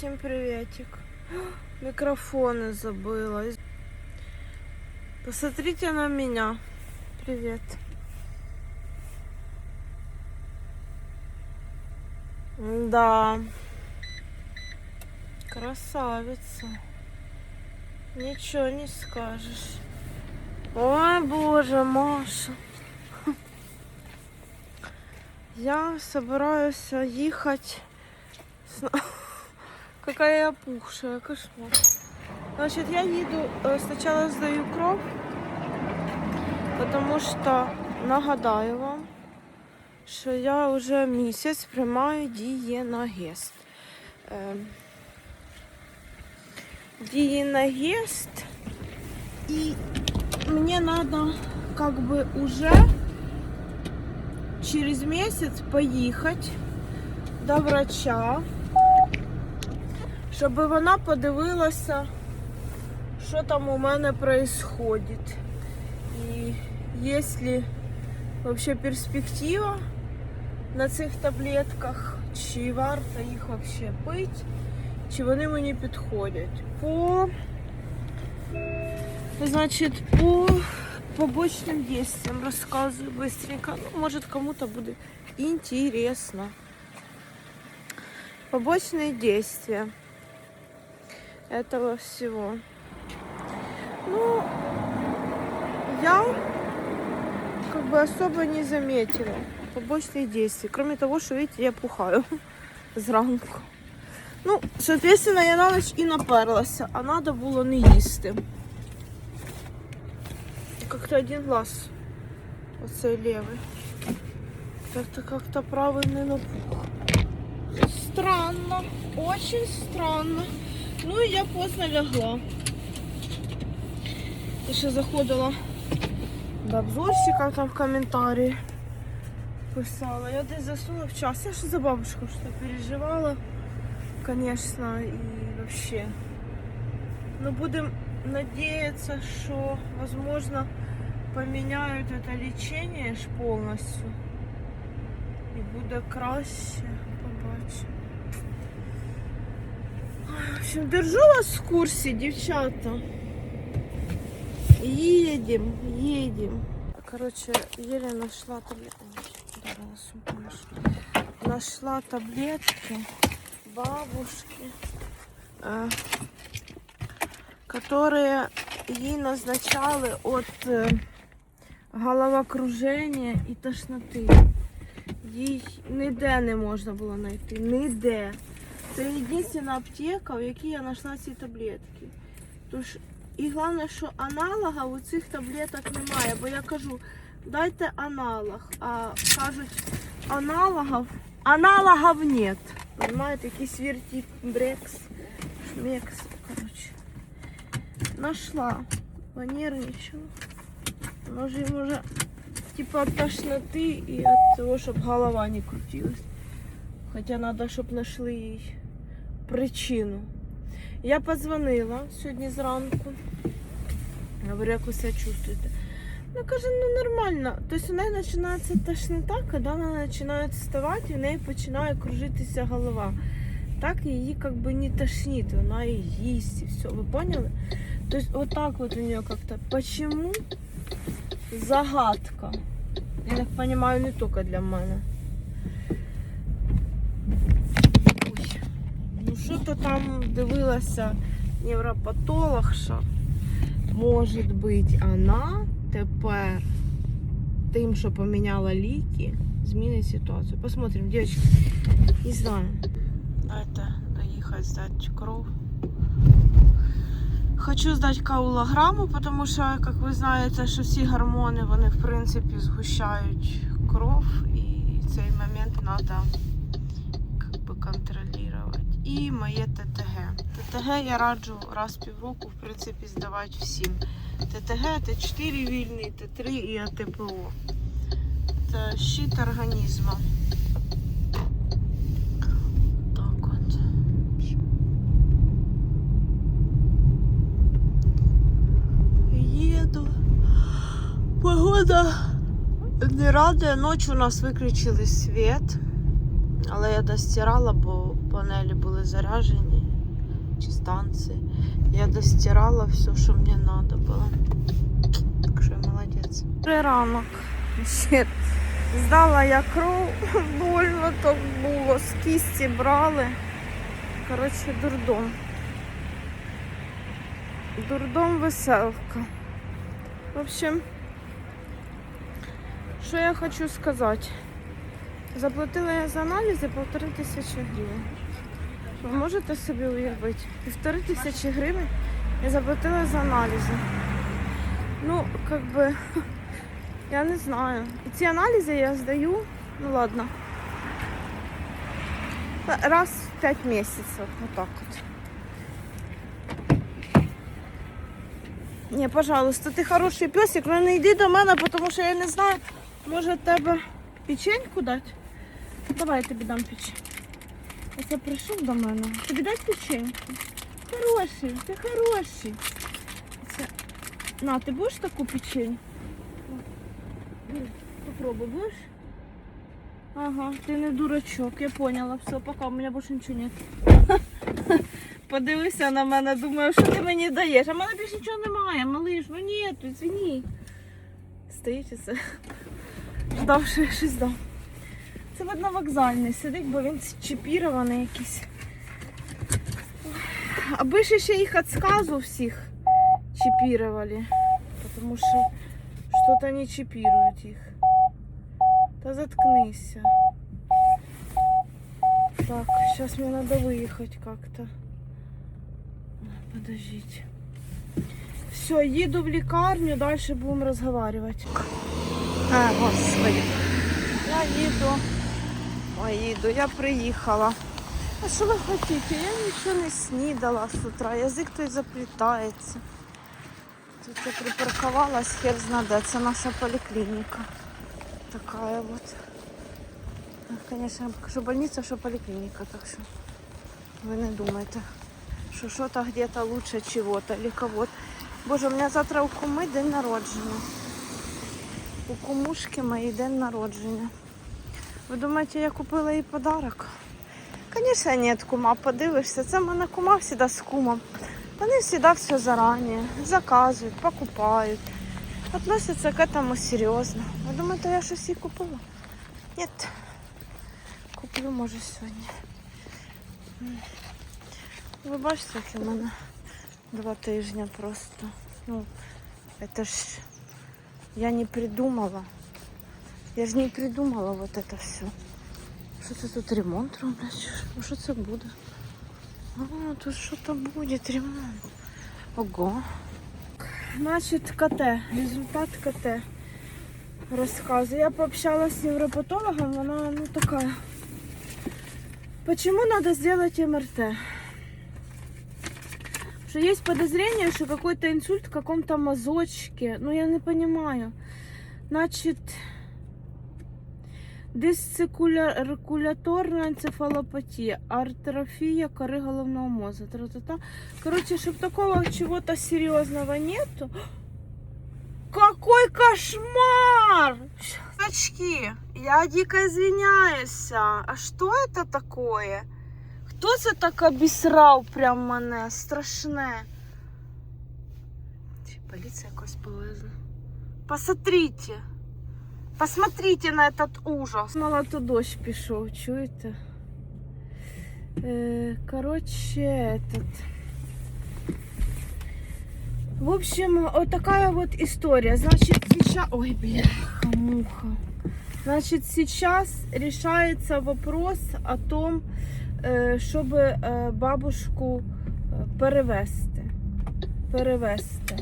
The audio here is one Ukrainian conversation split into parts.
Всем приветик. Микрофоны забыла. Посмотрите на меня. Привет. Да. Красавица. Ничего не скажешь. Ой, боже, Маша. Я собираюсь ехать. Какая я пухшая, кошмар. Значит, я еду, э, сначала сдаю кровь, потому что нагадаю вам, що я вже місяць приймаю дієнагест. Ем, Дієнагест. І мені надо как бы уже через месяц поїхати до врача, щоб вона подивилася, що там у мене происходит. І якщо вообще перспектива на цих таблетках, чи варто їх вообще пити, чи вони мені підходять. По, значить, по побочным действиям рассказываю быстренько. Ну, может, кому-то будет интересно. Побочные действия этого всего. Ну, я как бы особо не заметила побочных действий. Кроме того, что, видите, я пухаю зранку. Ну, соответственно, я на ночь і наперлася, а надо було не їсти. Как-то один глаз. Оцей левый. Как-то как-то правый не напух. Странно. Очень странно. Ну і я поздно лягла. Я ще заходила до обзорщика там в коментарі. Писала. Я десь заснула в час. Я ж за бабушку что переживала. Конечно, и вообще. Но будем надеяться, что, возможно, поменяют это лечение ж полностью. І буде краще. Побачимо. Ой, В общем, держу вас в курсі, дівчата. Едем, едем. Короче, еле нашла таблетки. Ударила сумку нашу. Нашла таблетки бабушки, э, которые ей назначали от э, головокружения і тошноти. Їй ніде не можна було знайти. Ніде. Це єдина аптека, в якій я знайшла ці таблетки. Тож, і головне, що аналога у цих таблеток немає. Бо я кажу, дайте аналог. А кажуть, аналогів, аналогів нет. Понимаете, якийсь вертібрекс, шмекс, короче. Нашла. Понервничала. Може, може, типа от тошноты и от того, чтобы голова не крутилась. Хотя надо, щоб нашли їй причину. Я позвонила сьогодні зранку. Говорю, як ви себе чувствуєте. Ну, каже, ну нормально. Тобто у неї починається тошнота, коли вона починає вставати, в неї починає кружитися голова. Так її как бы не тошнит, вона і їсть, і все. Ви поняли? Тобто вот так вот у нее как-то. Почему? Загадка. Я так понимаю, не только для мене. Ой. Ну що то там дивилася невропатолог, що може бути вона тепер тим, що поміняла ліки, змінить ситуацію. Посмотрим, девочки. Не знаю. Дайте доїхати здати кров. Хочу здати каулограмму, потому що, як ви знаєте, що всі гормони, вони в принципі згущають кров, і цей момент треба контролювати. І моє ТТГ. ТТГ я раджу раз півроку, в принципі, здавати всім. ТТГ, Т4 вільний, Т3 і АТПО. Це щит організму. Так от. Еду. Погода не радує. Ночі у нас виключили світ. Але я достирала, бо панелі були заряжені. гарячі станції. Я достирала все, що мені треба було. Так що я молодець. Ранок. Ще Здала я кров, больно так було, з кісті брали. Коротше, дурдом. Дурдом веселка. В общем, що я хочу сказати. Заплатила я за аналізи півтори тисячі гривень. Ви можете собі уявити? Півтори тисячі гривень я заплатила за аналізи. Ну, как би, я не знаю. І ці аналізи я здаю, ну ладно. Раз в п'ять місяців, отак от. Ні, пожалуйста, ти хороший песик, але не йди до мене, тому що я не знаю, може тебе печеньку дати? Давай я тобі дам печеньку. Оце прийшов до мене. Тобі дати печеньку? Хороший, ти хороший. Це... На, ти будеш таку печеньку? Попробуй, будешь? Ага, ти не дурачок, я поняла. Все, пока, у мене більше нічого нет. Подивися на мене, думаю, що ти мені даєш. А в мене більше нічого немає, малиш, ну ні, звіні. Стоїть і це. Ждав, що я щось дам. Це видно вокзальний сидить, бо він чіпірований якийсь. Аби ще ще їх від сказу всіх чіпірували. Тому що что-то не чипируют их. Да заткнись. Так, сейчас мне надо выехать как-то. Подождите. Все, еду в лекарню, дальше будем разговаривать. А, господи. Я їду. Їду, я приїхала. А що ви хотіте? Я нічого не снідала з утра. Язик той заплітається. Тут я припарковалась, хер знаде, це наша поликлиника. Такая вот. Конечно, що больниця, що поликлиника, так що ви не думайте, що що-то где-то лучше чего-то или. Боже, у мене завтра у куми день народження. У кумушки моїй день народження. Ви думаєте, я купила їй подарок? Звісно, ні, кума, подивишся. Це в мене кума завжди з кумом. Вони всегда все заранее заказывают, покупают. Относятся к этому серьезно. Ви думаєте, я щось їй купила? Нет. Куплю, може, сьогодні. М. Ви бачите, як у мене два тижні просто. Ну, это ж я не придумала. Я ж не придумала вот это все. Що це тут ремонт роблять? що? Це буде? А, тут что-то будет, ремонт. Ого. Значит, КТ. Результат КТ. Рассказы. Я пообщалась с невропатологом, она ну такая. Почему надо сделать МРТ? Что есть подозрение, что какой-то инсульт в каком-то мазочке. Ну, я не понимаю. Значит, Дисциркуляторна енцефалопатія, артрофія коры головного мозга. Тра-та-та. Короче, чтобы такого чего-то серьезного нету. Какой кошмар! Очки, я дико извиняюсь. А что это такое? Хто це так обісрав прям мене? Страшне. Чи поліція якось повезла? Посмотрите. Посмотрите на этот ужас. Мало то дощ пішов, чуєте? Е, короче, этот. В общем, вот такая вот история. Значит, сейчас... Ой, бляха, муха. Значит, сейчас решается вопрос о том, е, щоб е, бабушку е, перевести. Перевести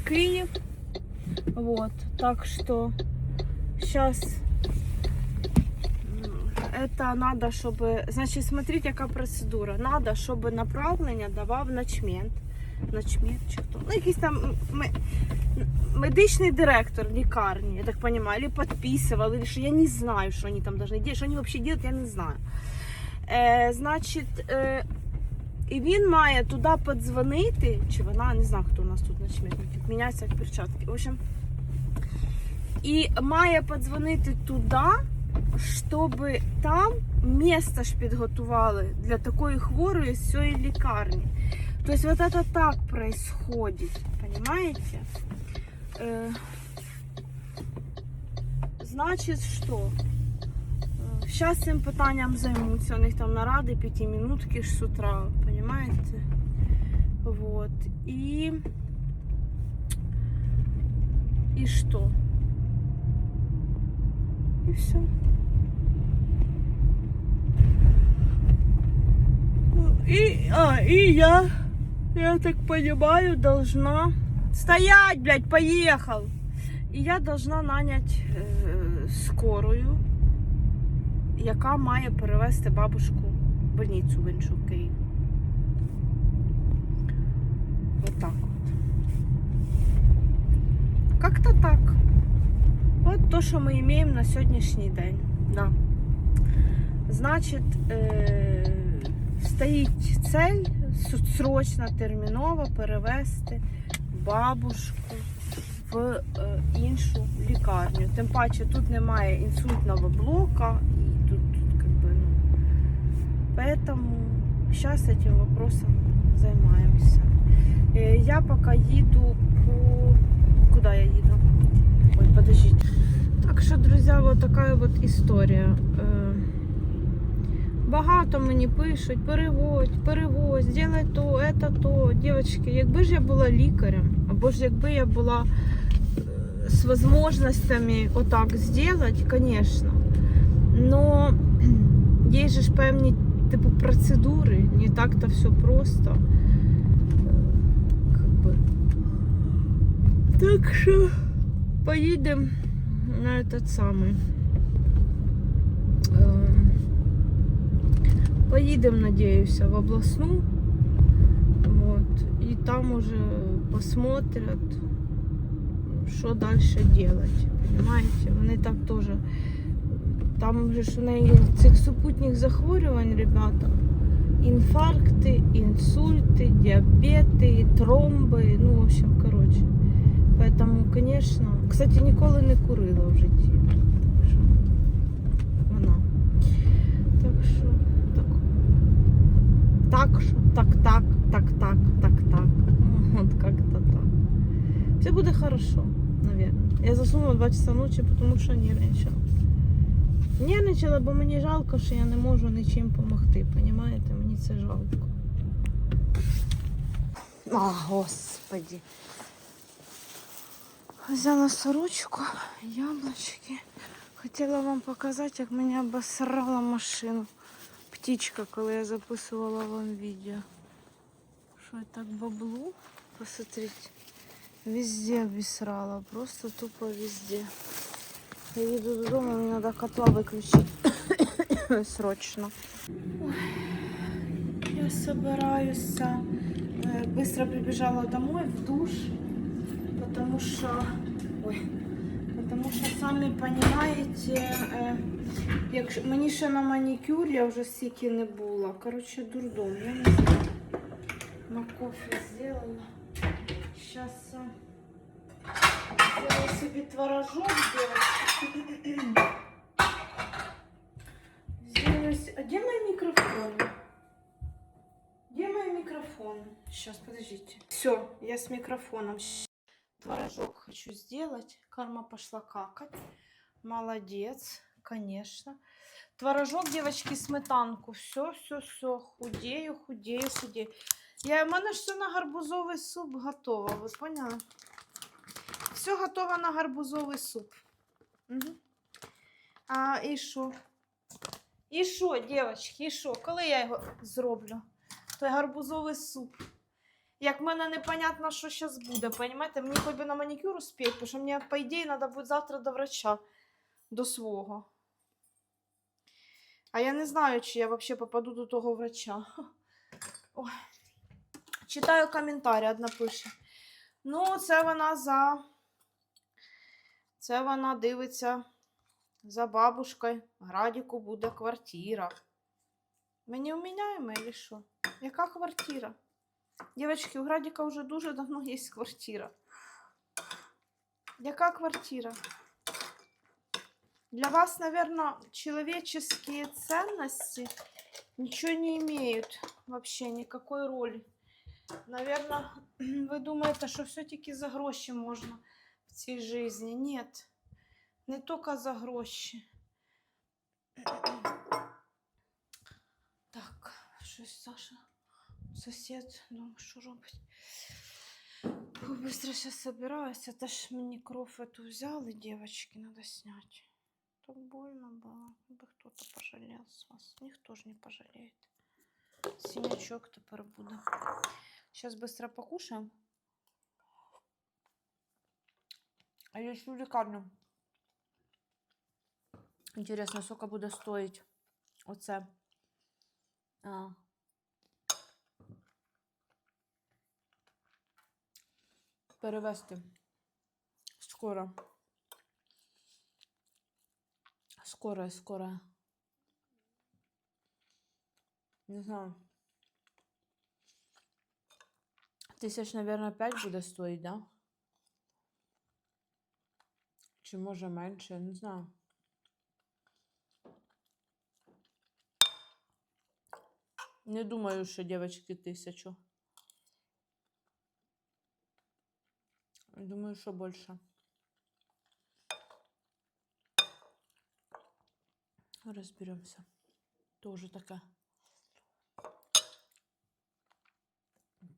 в Київ. Вот. Так что сейчас это надо, чтобы, значит, смотрите, яка процедура. Надо, щоб направлення давав начмент. Начмент чи хто? Ну, якийсь там м- медичний директор лікарні, я так розумію, или підписував, или що я не знаю, що вони там должны делать, що вони взагалі делать, я не знаю. Е, значить, е, і він має туди подзвонити, чи вона, не знаю, хто у нас тут начментник, міняється як перчатки. В общем, і має подзвонити туди щоб там місце ж підготували для такої хворої з цієї лікарні. Тобто вот это так происходит, понимаете? Е, значить, що? Зараз цим питанням займуться. У них там наради п'ятиминутки ж з утра, понимаете? Вот. І... І що? І все. Ну, И, а, и я, я так понимаю, должна... Стоять, блядь, поехал! І я должна нанять е, скорую, яка має перевезти бабушку в больницю в іншу в Київ. Вот так вот. Как-то так. От то, що ми маємо на сьогоднішній день. Да. Значить, е- стоїть цель с- срочно, терміново перевезти бабушку в е, іншу лікарню. Тим паче тут немає інсультного блока, і тут, тут как бы, ну, поэтому сейчас этим вопросом займаємося. Е, Я пока їду по... Куда я їду? Ой, подождите. Так що, друзі, вот така от історія. Е, Багато мені пишуть, переводь, перевозь, зробай то, это то. Дівчатки, якби ж я була лікарем, або ж якби я була е, з можливостями отак зробити, звісно. Но є же ж певні типу процедури, не так-то все просто. Е, Как бы. Так що поїдемо на этот самий. Ем, Поїдемо, надіюся, в обласну. Вот. І там уже посмотрят, що далі делать. Понимаете? Вони так теж. Там же ж у неї цих супутніх захворювань, ребята. Інфаркти, інсульти, діабети, тромби. Ну, в общем, короче. Поэтому, конечно. Кстати, ніколи не курила в житті. Так що вона. Так що так. Так що, так, так, так, так, так, так. Вот как-то так. Все буде хорошо, наверное. Я засунула 2 часа ночі, тому що нервничала. Нервничала, бо мені жалко, що я не можу нічим допомогти. Понімаєте? Мені це жалко. А, господи. Взяла сорочку, яблочки. Хотіла вам показати, як мені обосрала машину. Птічка, коли я записувала вам відео. Що я так баблу? Посмотрите. Везде обісрала, просто тупо везде. Я їду додому, мені треба котла виключити. Срочно. Ой, я собираюся. Э, Быстро прибежала домой в душ, потому что, ой, потому что самі понимаете, е, якщо мені ще на манікюр я вже стільки не була. Короче, дурдом, я не знаю. На кофе сделала. Сейчас сделаю себе творожок девочки. Сделаю се- А где мой микрофон? Где мой микрофон? Сейчас, подождите. Все, я с микрофоном. Щ- Творожок хочу сделать. Карма пошла какать. Молодец, конечно. Творожок, девочки, сметанку. Все, все, все. Худею, худею, худею. Я, в мене ж все на гарбузовий суп готово, ви поняли? Все готово на гарбузовий суп. Угу. А і що? І що, дівчатки, і що? Коли я його зроблю? Той гарбузовий суп. Як в мене непонятно, що зараз буде, понімаєте? Мені хоч би на манікюр успіти, тому що мені, по ідеї, треба буде завтра до врача, до свого. А я не знаю, чи я взагалі попаду до того врача. Ой. Читаю коментарі, одна пише. Ну, це вона за. Це вона дивиться за бабушкою. Градіку буде квартира. Ми не вміняємо, чи що? Яка квартира? Дівчатки, у Градіка вже дуже давно є квартира. Яка квартира? Для вас, наверное, человеческие ценности ничего не имеют вообще никакой роли. Наверное, вы думаете, что все-таки за гроші можна в цій житті. Нет, не тільки за гроші. Так, щось Саша, сусід, ну що робить? Фу, Быстро сейчас собираюсь. Это ж мені кров эту взяли, девочки, надо снять. Так больно было. Бы кто-то пожалел с вас. Никто же не пожалеет. Синячок тепер буде. Сейчас быстро покушаем. А я йду в лікарню. Интересно, сколько буде стоїть оце. А. Перевести. Скоро. Скоро, скоро. Не знаю. Тисяч, наверное, 5 буде стоїть, да? Чи може менше, не знаю. Не думаю, що дівчатки тисячу. Думаю, що більше. Розберемося. Тоже таке.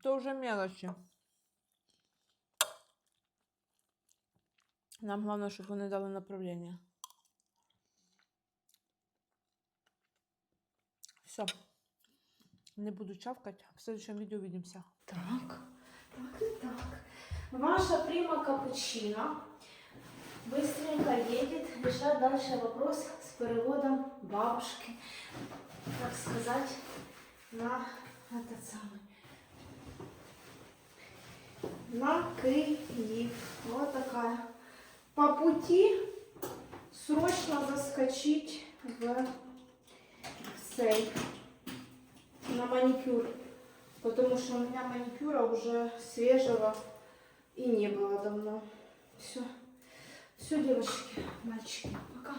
То вже мелочі. Нам головне, щоб вони дали направлення. Все. Не буду чавкать. В следующем видео увидимся. Так, Ваша прима капучино быстренько едет, решает дальше вопрос с переводом бабушки, так сказать, на этот самый, на Киев. Вот такая. По пути срочно заскочить в сейф на маникюр. Потому что у меня маникюра уже свежего и не было давно. Все. Все, девочки, мальчики, пока.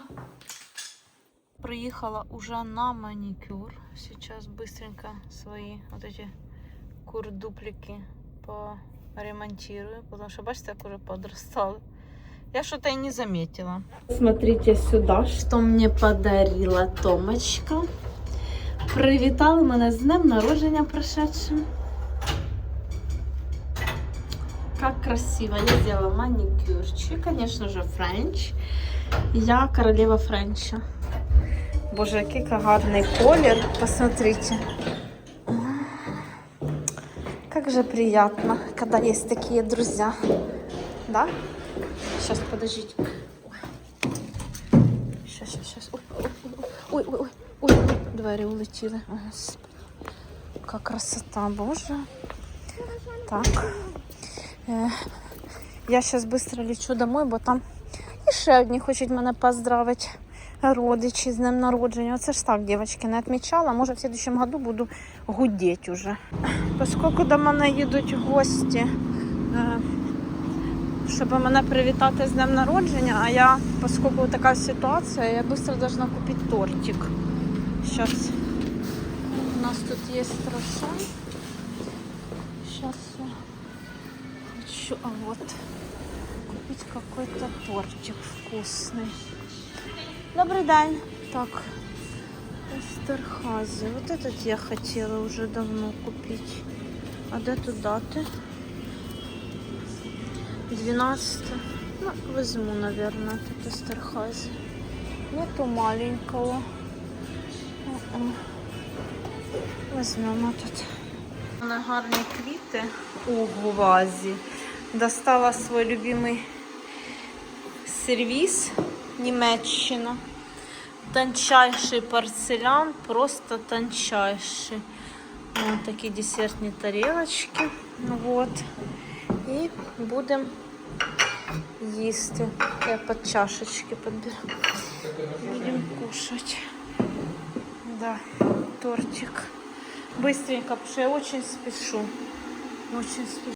Приехала уже на маникюр. Сейчас быстренько свои вот эти курдуплики поремонтирую. Потому что, бачите, как уже подрастала. Я что-то и не заметила. Смотрите сюда, что мне подарила Томочка. Привітали мене з днем народження прошедшим. Как красиво. Я сделала маникюрчик. Конечно же, френч. Я королева френча. Боже, який гарний колір. Посмотрите. Как же приятно, когда есть такие друзья. Да? Сейчас, подождите. Сейчас, сейчас, сейчас. Ой, ой, ой, ой, ой, ой, ой, двері улетіли. О, Господи. Яка красота, боже. Так. Е, я зараз швидко лечу домой, бо там і ще одні хочуть мене поздравити. Родичі з днем народження. Оце ж так, дівчатки, не відмічала. Може, в следующем году буду гудіти уже. Оскільки до мене їдуть гості, е, щоб мене привітати з днем народження, а я, оскільки така ситуація, я швидко должна купити тортик. Сейчас. У нас тут є страшан. Сейчас я хочу, а вот, купить какой-то тортик вкусный. Добрый день. Так, Эстерхази. Вот этот я хотела уже давно купить. А де тут дати? 12. Ну, возьму, наверное, этот Эстерхази. Нету маленького. М-м. Возьмемо тут. У мене гарні квіти у вазі. Достала свій любимий сервіс Німеччина. Тончайший порцелян, просто тончайший. Вот такие десертные тарелочки. Вот. І будемо їсти. Я під чашечки підберу. Будемо кушати. Да, тортик. Быстренько, потому что я очень спешу. Очень спешу.